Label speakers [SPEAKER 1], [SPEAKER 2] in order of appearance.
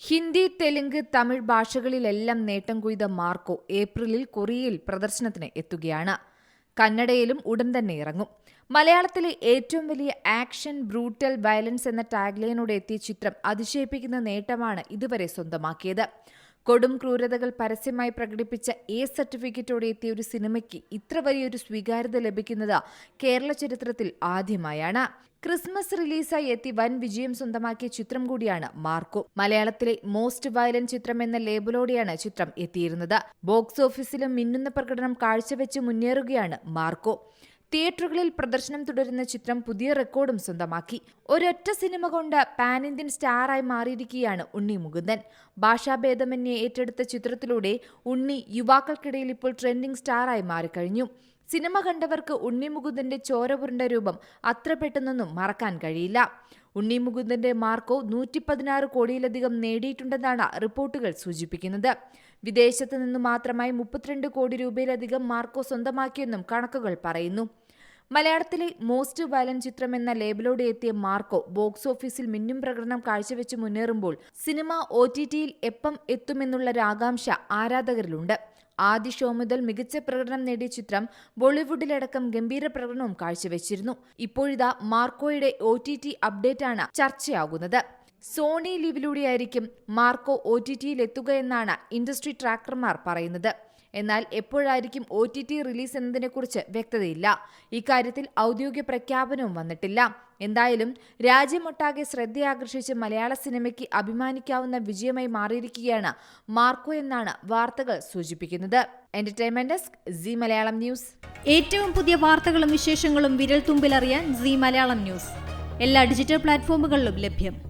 [SPEAKER 1] ഹിന്ദി തെലുങ്ക് തമിഴ് ഭാഷകളിലെല്ലാം നേട്ടം കൊയ്ത മാർക്കോ ഏപ്രിലിൽ കൊറിയയിൽ പ്രദർശനത്തിന് എത്തുകയാണ്. കന്നഡയിലും ഉടൻ തന്നെ ഇറങ്ങും. മലയാളത്തിലെ ഏറ്റവും വലിയ ആക്ഷൻ ബ്രൂട്ടൽ വയലൻസ് എന്ന ടാഗ്ലൈനോടെ എത്തിയ ചിത്രം അതിശയിപ്പിക്കുന്ന നേട്ടമാണ് ഇതുവരെ സ്വന്തമാക്കിയത്. കൊടും ക്രൂരതകൾ പരസ്യമായി പ്രകടിപ്പിച്ച എ സർട്ടിഫിക്കറ്റോടെ എത്തിയ ഒരു സിനിമയ്ക്ക് ഇത്ര വലിയൊരു സ്വീകാര്യത ലഭിക്കുന്നത് കേരള ചരിത്രത്തിൽ ആദ്യമായാണ്. ക്രിസ്മസ് റിലീസായി എത്തി വൻ വിജയം സ്വന്തമാക്കിയ ചിത്രം കൂടിയാണ് മാർക്കോ. മലയാളത്തിലെ മോസ്റ്റ് വയലന്റ് ചിത്രം എന്ന ലേബലോടെയാണ് ചിത്രം എത്തിയിരുന്നത്. ബോക്സ് ഓഫീസിലും മിന്നുന്ന പ്രകടനം കാഴ്ചവെച്ച് മുന്നേറുകയാണ് മാർക്കോ. തിയേറ്ററുകളിൽ പ്രദർശനം തുടരുന്ന ചിത്രം പുതിയ റെക്കോർഡും സ്വന്തമാക്കി. ഒരൊറ്റ സിനിമ കൊണ്ട് പാൻ ഇന്ത്യൻ സ്റ്റാറായി മാറിയിരിക്കുകയാണ് ഉണ്ണി മുകുന്ദൻ. ഭാഷാഭേദമന്യെ ഏറ്റെടുത്ത ചിത്രത്തിലൂടെ ഉണ്ണി യുവാക്കൾക്കിടയിൽ ഇപ്പോൾ ട്രെൻഡിംഗ് സ്റ്റാറായി മാറിക്കഴിഞ്ഞു. സിനിമ കണ്ടവർക്ക് ഉണ്ണി ചോരപുരണ്ട ചോര രൂപം അത്ര പെട്ടെന്നൊന്നും മറക്കാൻ കഴിയില്ല. ഉണ്ണി മുകുന്ദന്റെ മാർക്കോ നൂറ്റി പതിനാറ് കോടിയിലധികം നേടിയിട്ടുണ്ടെന്നാണ് റിപ്പോർട്ടുകൾ സൂചിപ്പിക്കുന്നത്. വിദേശത്ത് നിന്ന് മാത്രമായി മുപ്പത്തിരണ്ട് കോടി രൂപയിലധികം മാർക്കോ സ്വന്തമാക്കിയെന്നും കണക്കുകൾ പറയുന്നു. മലയാളത്തിലെ മോസ്റ്റ് വയലന്റ് ചിത്രം എന്ന ലേബലോടെ എത്തിയ മാർക്കോ ബോക്സ് ഓഫീസിൽ മിന്നും പ്രകടനം കാഴ്ചവെച്ച് മുന്നേറുമ്പോൾ സിനിമ ഒ ടി ടിയിൽ എപ്പം എത്തുമെന്നുള്ള ഒരാകാംക്ഷ ആരാധകരിലുണ്ട്. ആദ്യ ഷോ മുതൽ മികച്ച പ്രകടനം നേടിയ ചിത്രം ബോളിവുഡിലടക്കം ഗംഭീര പ്രകടനവും കാഴ്ചവെച്ചിരുന്നു. ഇപ്പോഴിതാ മാർക്കോയുടെ ഒ ടി ടി അപ്ഡേറ്റാണ് ചർച്ചയാകുന്നത്. Sony ലിവിലൂടെയായിരിക്കും Marco O T T industry ട്രാക്കർമാർ പറയുന്നത്. എന്നാൽ എപ്പോഴായിരിക്കും ഒ ടി ടി റിലീസ് എന്നതിനെക്കുറിച്ച് വ്യക്തതയില്ല. ഇക്കാര്യത്തിൽ ഔദ്യോഗിക പ്രഖ്യാപനവും വന്നിട്ടില്ല. എന്തായാലും രാജ്യമൊട്ടാകെ ശ്രദ്ധയാകർഷിച്ച് മലയാള സിനിമയ്ക്ക് അഭിമാനിക്കാവുന്ന വിജയമായി മാറിയിരിക്കുകയാണ് മാർക്കോ എന്നാണ് വാർത്തകൾ സൂചിപ്പിക്കുന്നത്. Entertainment desk Zee Malayalam news.
[SPEAKER 2] ഏറ്റവും പുതിയ വാർത്തകളും വിശേഷങ്ങളും വിരൽ തുമ്പിലറിയാൻ സി മലയാളം ന്യൂസ്. എല്ലാ ഡിജിറ്റൽ പ്ലാറ്റ്ഫോമുകളിലും ലഭ്യം.